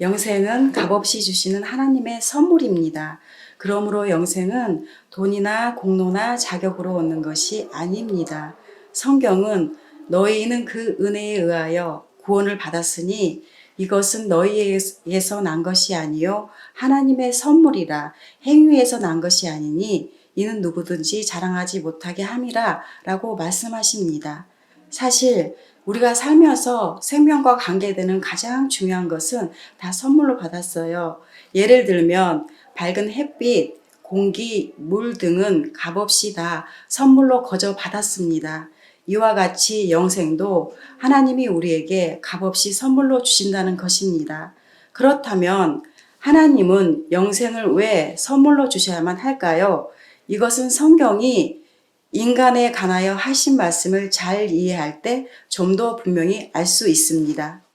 영생은 값없이 주시는 하나님의 선물입니다. 그러므로 영생은 돈이나 공로나 자격으로 얻는 것이 아닙니다. 성경은 너희는 그 은혜에 의하여 구원을 받았으니 이것은 너희에게서 난 것이 아니요 하나님의 선물이라 행위에서 난 것이 아니니 이는 누구든지 자랑하지 못하게 함이라 라고 말씀하십니다. 사실 우리가 살면서 생명과 관계되는 가장 중요한 것은 다 선물로 받았어요. 예를 들면 밝은 햇빛, 공기, 물 등은 값없이 다 선물로 거저 받았습니다. 이와 같이 영생도 하나님이 우리에게 값없이 선물로 주신다는 것입니다. 그렇다면 하나님은 영생을 왜 선물로 주셔야만 할까요? 이것은 성경이 인간에 관하여 하신 말씀을 잘 이해할 때 좀 더 분명히 알 수 있습니다.